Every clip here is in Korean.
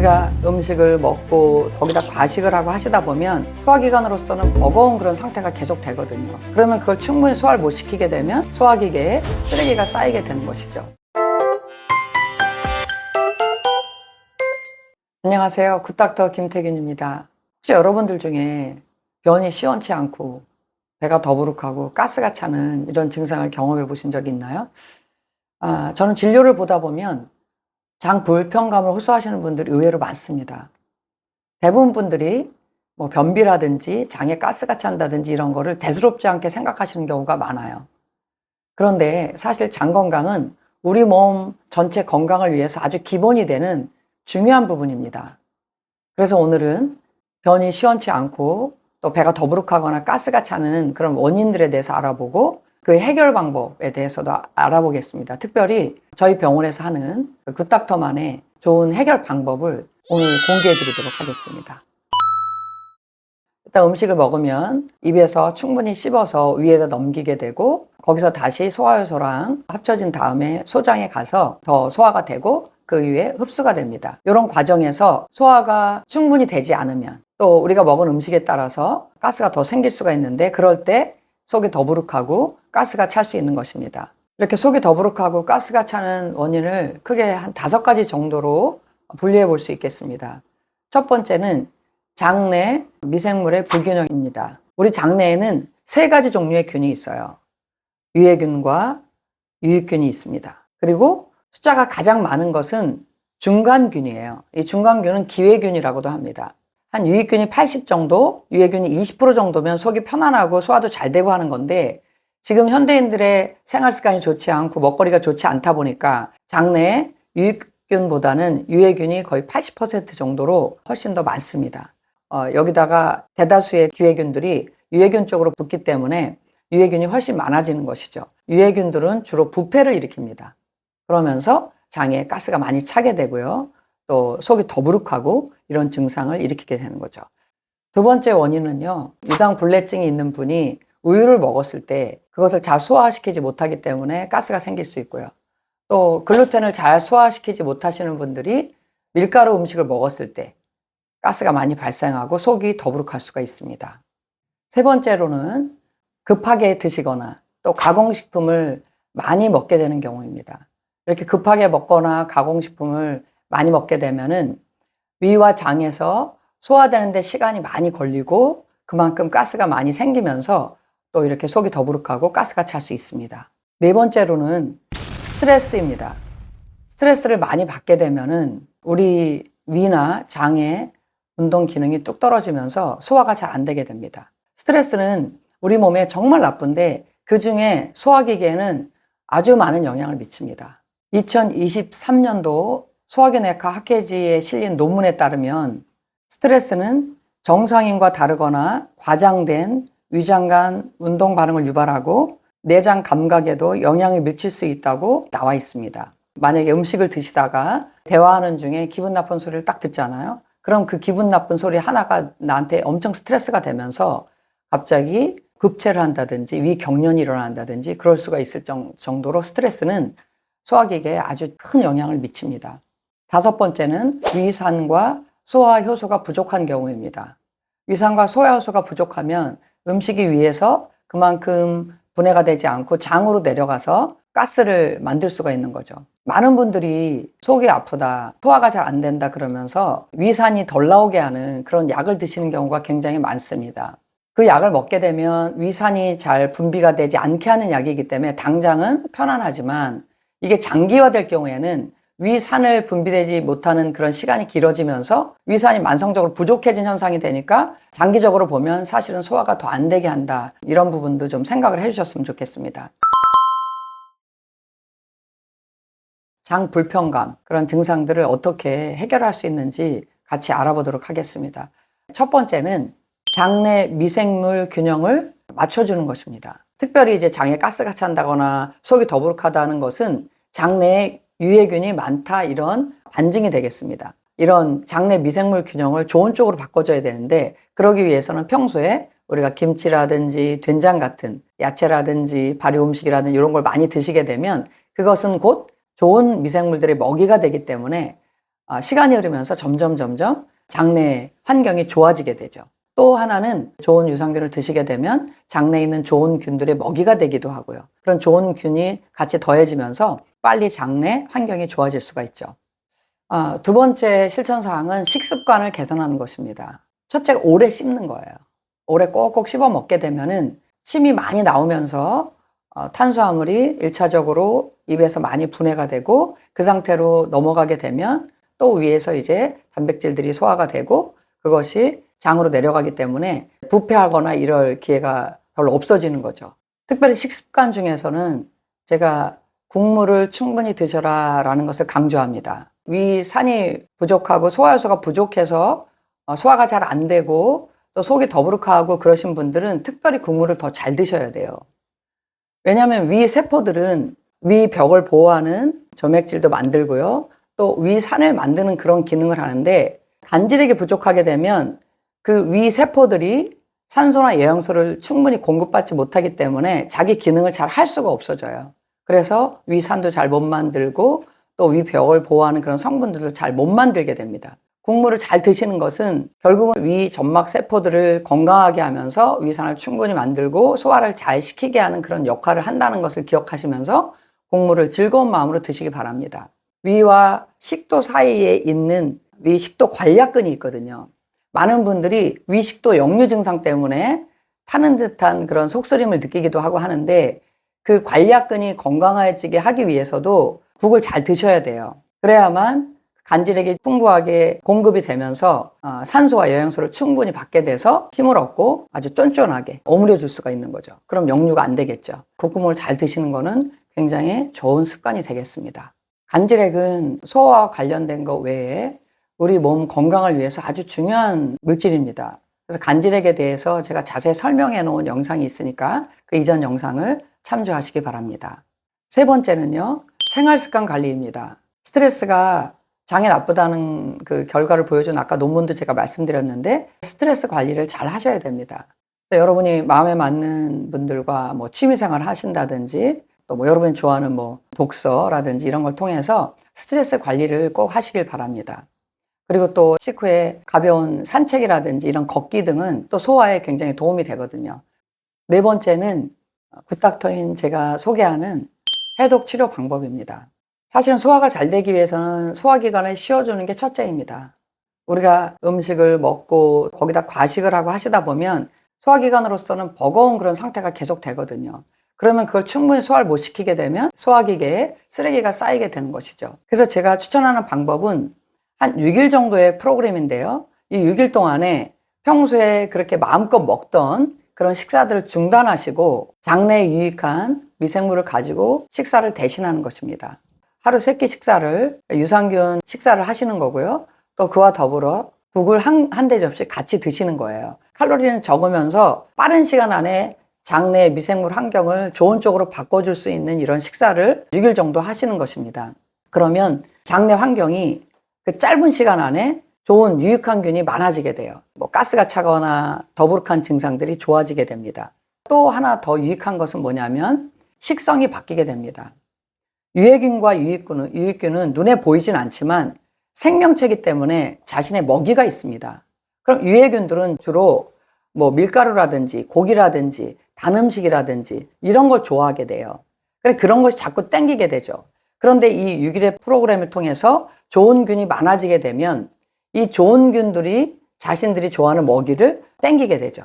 우리가 음식을 먹고 거기다 과식을 하고 하시다 보면 소화기관으로서는 버거운 그런 상태가 계속 되거든요. 그러면 그걸 충분히 소화를 못 시키게 되면 소화기계에 쓰레기가 쌓이게 되는 것이죠. 안녕하세요. 굿닥터 김태균입니다. 혹시 여러분들 중에 변이 시원치 않고 배가 더부룩하고 가스가 차는 이런 증상을 경험해 보신 적이 있나요? 아, 저는 진료를 보다 보면 장 불편감을 호소하시는 분들이 의외로 많습니다. 대부분 분들이 뭐 변비라든지 장에 가스가 찬다든지 이런 거를 대수롭지 않게 생각하시는 경우가 많아요. 그런데 사실 장 건강은 우리 몸 전체 건강을 위해서 아주 기본이 되는 중요한 부분입니다. 그래서 오늘은 변이 시원치 않고 또 배가 더부룩하거나 가스가 차는 그런 원인들에 대해서 알아보고 그 해결 방법에 대해서도 알아보겠습니다. 특별히 저희 병원에서 하는 그 굿닥터만의 좋은 해결 방법을 오늘 공개해 드리도록 하겠습니다. 일단 음식을 먹으면 입에서 충분히 씹어서 위에다 넘기게 되고 거기서 다시 소화효소랑 합쳐진 다음에 소장에 가서 더 소화가 되고 그 이후에 흡수가 됩니다. 이런 과정에서 소화가 충분히 되지 않으면 또 우리가 먹은 음식에 따라서 가스가 더 생길 수가 있는데 그럴 때 속이 더부룩하고 가스가 찰 수 있는 것입니다. 이렇게 속이 더부룩하고 가스가 차는 원인을 크게 한 다섯 가지 정도로 분리해 볼 수 있겠습니다. 첫 번째는 장내 미생물의 불균형입니다. 우리 장내에는 세 가지 종류의 균이 있어요. 유해균과 유익균이 있습니다. 그리고 숫자가 가장 많은 것은 중간균이에요. 이 중간균은 기회균이라고도 합니다. 한 유익균이 80 정도, 유해균이 20% 정도면 속이 편안하고 소화도 잘 되고 하는 건데 지금 현대인들의 생활 습관이 좋지 않고 먹거리가 좋지 않다 보니까 장내에 유익균보다는 유해균이 거의 80% 정도로 훨씬 더 많습니다. 어, 여기다가 대다수의 기회균들이 유해균 쪽으로 붙기 때문에 유해균이 훨씬 많아지는 것이죠. 유해균들은 주로 부패를 일으킵니다. 그러면서 장에 가스가 많이 차게 되고요. 또 속이 더부룩하고 이런 증상을 일으키게 되는 거죠. 두 번째 원인은요. 유당 불내증이 있는 분이 우유를 먹었을 때 그것을 잘 소화시키지 못하기 때문에 가스가 생길 수 있고요. 또 글루텐을 잘 소화시키지 못하시는 분들이 밀가루 음식을 먹었을 때 가스가 많이 발생하고 속이 더부룩할 수가 있습니다. 세 번째로는 급하게 드시거나 또 가공식품을 많이 먹게 되는 경우입니다. 이렇게 급하게 먹거나 가공식품을 많이 먹게 되면은 위와 장에서 소화되는데 시간이 많이 걸리고 그만큼 가스가 많이 생기면서 또 이렇게 속이 더부룩하고 가스가 찰 수 있습니다. 네 번째로는 스트레스입니다. 스트레스를 많이 받게 되면은 우리 위나 장의 운동 기능이 뚝 떨어지면서 소화가 잘 안 되게 됩니다. 스트레스는 우리 몸에 정말 나쁜데 그 중에 소화기계에는 아주 많은 영향을 미칩니다. 2023년도 소화기내과 학회지에 실린 논문에 따르면 스트레스는 정상인과 다르거나 과장된 위장간 운동 반응을 유발하고 내장 감각에도 영향을 미칠 수 있다고 나와 있습니다. 만약에 음식을 드시다가 대화하는 중에 기분 나쁜 소리를 딱 듣잖아요. 그럼 그 기분 나쁜 소리 하나가 나한테 엄청 스트레스가 되면서 갑자기 급체를 한다든지 위경련이 일어난다든지 그럴 수가 있을 정도로 스트레스는 소화기계에 아주 큰 영향을 미칩니다. 다섯 번째는 위산과 소화 효소가 부족한 경우입니다. 위산과 소화 효소가 부족하면 음식이 위에서 그만큼 분해가 되지 않고 장으로 내려가서 가스를 만들 수가 있는 거죠. 많은 분들이 속이 아프다, 소화가 잘 안 된다 그러면서 위산이 덜 나오게 하는 그런 약을 드시는 경우가 굉장히 많습니다. 그 약을 먹게 되면 위산이 잘 분비가 되지 않게 하는 약이기 때문에 당장은 편안하지만 이게 장기화될 경우에는 위산을 분비되지 못하는 그런 시간이 길어지면서 위산이 만성적으로 부족해진 현상이 되니까 장기적으로 보면 사실은 소화가 더 안 되게 한다. 이런 부분도 좀 생각을 해주셨으면 좋겠습니다. 장 불편감, 그런 증상들을 어떻게 해결할 수 있는지 같이 알아보도록 하겠습니다. 첫 번째는 장내 미생물 균형을 맞춰주는 것입니다. 특별히 이제 장에 가스가 찬다거나 속이 더부룩하다는 것은 장내에 유해균이 많다 이런 반증이 되겠습니다. 이런 장내 미생물 균형을 좋은 쪽으로 바꿔줘야 되는데 그러기 위해서는 평소에 우리가 김치라든지 된장 같은 야채라든지 발효 음식이라든지 이런 걸 많이 드시게 되면 그것은 곧 좋은 미생물들의 먹이가 되기 때문에 아, 시간이 흐르면서 점점 점점 장내 환경이 좋아지게 되죠. 또 하나는 좋은 유산균을 드시게 되면 장내에 있는 좋은 균들의 먹이가 되기도 하고요. 그런 좋은 균이 같이 더해지면서 빨리 장내 환경이 좋아질 수가 있죠. 아, 두 번째 실천 사항은 식습관을 개선하는 것입니다. 첫째가 오래 씹는 거예요. 오래 꼭꼭 씹어 먹게 되면은 침이 많이 나오면서 어, 탄수화물이 일차적으로 입에서 많이 분해가 되고 그 상태로 넘어가게 되면 또 위에서 이제 단백질들이 소화가 되고 그것이 장으로 내려가기 때문에 부패하거나 이럴 기회가 별로 없어지는 거죠. 특별히 식습관 중에서는 제가 국물을 충분히 드셔라라는 것을 강조합니다. 위 산이 부족하고 소화효소가 부족해서 어, 소화가 잘 안 되고 또 속이 더부룩하고 그러신 분들은 특별히 국물을 더 잘 드셔야 돼요. 왜냐하면 위 세포들은 위 벽을 보호하는 점액질도 만들고요. 또 위 산을 만드는 그런 기능을 하는데 간질에게 부족하게 되면 그 위 세포들이 산소나 영양소를 충분히 공급받지 못하기 때문에 자기 기능을 잘 할 수가 없어져요. 그래서 위산도 잘 못 만들고 또 위벽을 보호하는 그런 성분들을 잘 못 만들게 됩니다. 국물을 잘 드시는 것은 결국은 위 점막 세포들을 건강하게 하면서 위산을 충분히 만들고 소화를 잘 시키게 하는 그런 역할을 한다는 것을 기억하시면서 국물을 즐거운 마음으로 드시기 바랍니다. 위와 식도 사이에 있는 위 식도 관략근이 있거든요. 많은 분들이 위식도 역류 증상 때문에 타는 듯한 그런 속쓰림을 느끼기도 하고 하는데 그 관략근이 건강해지게 하기 위해서도 국을 잘 드셔야 돼요. 그래야만 간질에게 풍부하게 공급이 되면서 어, 산소와 영양소를 충분히 받게 돼서 힘을 얻고 아주 쫀쫀하게 오므려 줄 수가 있는 거죠. 그럼 역류가 안 되겠죠. 국국물을 잘 드시는 거는 굉장히 좋은 습관이 되겠습니다. 간질액은 소화와 관련된 것 외에 우리 몸 건강을 위해서 아주 중요한 물질입니다. 그래서 간질액에 대해서 제가 자세히 설명해 놓은 영상이 있으니까 그 이전 영상을 참조하시기 바랍니다. 세 번째는요, 생활 습관 관리입니다. 스트레스가 장에 나쁘다는 그 결과를 보여준 아까 논문도 제가 말씀드렸는데 스트레스 관리를 잘 하셔야 됩니다. 여러분이 마음에 맞는 분들과 뭐 취미 생활을 하신다든지 또 뭐 여러분이 좋아하는 뭐 독서라든지 이런 걸 통해서 스트레스 관리를 꼭 하시길 바랍니다. 그리고 또 식후에 가벼운 산책이라든지 이런 걷기 등은 또 소화에 굉장히 도움이 되거든요. 네 번째는 굿닥터인 제가 소개하는 해독 치료 방법입니다. 사실은 소화가 잘 되기 위해서는 소화기관을 씌워주는 게 첫째입니다. 우리가 음식을 먹고 거기다 과식을 하고 하시다 보면 소화기관으로서는 버거운 그런 상태가 계속 되거든요. 그러면 그걸 충분히 소화를 못 시키게 되면 소화기계에 쓰레기가 쌓이게 되는 것이죠. 그래서 제가 추천하는 방법은 한 6일 정도의 프로그램인데요. 이 6일 동안에 평소에 그렇게 마음껏 먹던 그런 식사들을 중단하시고 장내에 유익한 미생물을 가지고 식사를 대신하는 것입니다. 하루 세 끼 식사를 유산균 식사를 하시는 거고요. 또 그와 더불어 국을 한, 한 대접씩 같이 드시는 거예요. 칼로리는 적으면서 빠른 시간 안에 장내 미생물 환경을 좋은 쪽으로 바꿔줄 수 있는 이런 식사를 6일 정도 하시는 것입니다. 그러면 장내 환경이 그 짧은 시간 안에 좋은 유익한 균이 많아지게 돼요. 뭐 가스가 차거나 더부룩한 증상들이 좋아지게 됩니다. 또 하나 더 유익한 것은 뭐냐면 식성이 바뀌게 됩니다. 유해균과 유익균은, 유익균은 눈에 보이진 않지만 생명체이기 때문에 자신의 먹이가 있습니다. 그럼 유해균들은 주로 뭐 밀가루라든지 고기라든지 단 음식이라든지 이런 걸 좋아하게 돼요. 그래 그런 것이 자꾸 땡기게 되죠. 그런데 이 6일의 프로그램을 통해서 좋은 균이 많아지게 되면 이 좋은 균들이 자신들이 좋아하는 먹이를 땡기게 되죠.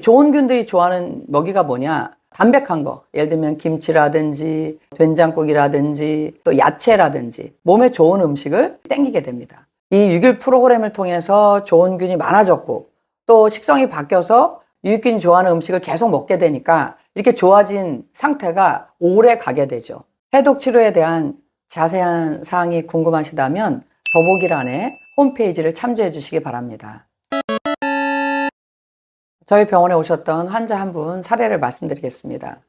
좋은 균들이 좋아하는 먹이가 뭐냐? 담백한 거. 예를 들면 김치라든지 된장국이라든지 또 야채라든지 몸에 좋은 음식을 땡기게 됩니다. 이 6일 프로그램을 통해서 좋은 균이 많아졌고 또 식성이 바뀌어서 유익균이 좋아하는 음식을 계속 먹게 되니까 이렇게 좋아진 상태가 오래 가게 되죠. 해독 치료에 대한 자세한 사항이 궁금하시다면 더보기란에 홈페이지를 참조해 주시기 바랍니다. 저희 병원에 오셨던 환자 한 분 사례를 말씀드리겠습니다.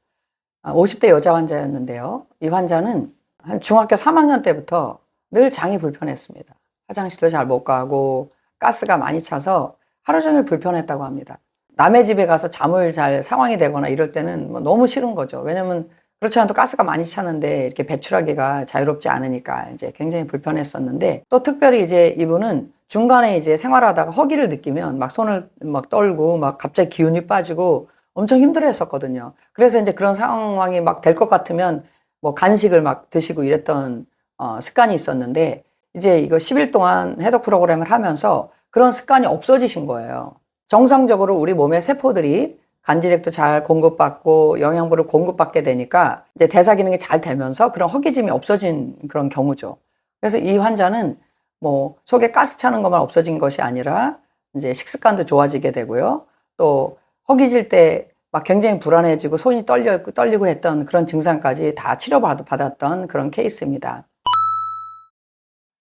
50대 여자 환자였는데요. 이 환자는 한 중학교 3학년 때부터 늘 장이 불편했습니다. 화장실도 잘 못 가고 가스가 많이 차서 하루 종일 불편했다고 합니다. 남의 집에 가서 잠을 잘 상황이 되거나 이럴 때는 뭐 너무 싫은 거죠. 왜냐면 그렇지 않아도 가스가 많이 차는데 이렇게 배출하기가 자유롭지 않으니까 이제 굉장히 불편했었는데 또 특별히 이제 이분은 중간에 이제 생활하다가 허기를 느끼면 막 손을 막 떨고 막 갑자기 기운이 빠지고 엄청 힘들어 했었거든요. 그래서 이제 그런 상황이 막 될 것 같으면 뭐 간식을 막 드시고 이랬던 어, 습관이 있었는데 이제 이거 10일 동안 해독 프로그램을 하면서 그런 습관이 없어지신 거예요. 정상적으로 우리 몸의 세포들이 간질액도 잘 공급받고 영양분을 공급받게 되니까 이제 대사 기능이 잘 되면서 그런 허기짐이 없어진 그런 경우죠. 그래서 이 환자는 뭐 속에 가스 차는 것만 없어진 것이 아니라 이제 식습관도 좋아지게 되고요. 또 허기질 때 막 굉장히 불안해지고 손이 떨려 떨리고 했던 그런 증상까지 다 치료받았던 그런 케이스입니다.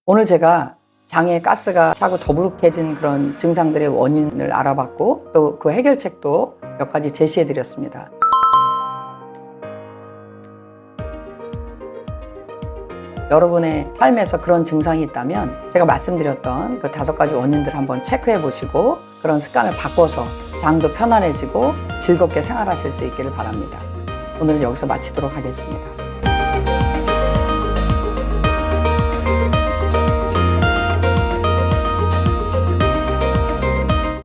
오늘 제가 장에 가스가 차고 더부룩해진 그런 증상들의 원인을 알아봤고 또 그 해결책도 몇 가지 제시해 드렸습니다. 여러분의 삶에서 그런 증상이 있다면 제가 말씀드렸던 그 다섯 가지 원인들 한번 체크해 보시고 그런 습관을 바꿔서 장도 편안해지고 즐겁게 생활하실 수 있기를 바랍니다. 오늘은 여기서 마치도록 하겠습니다.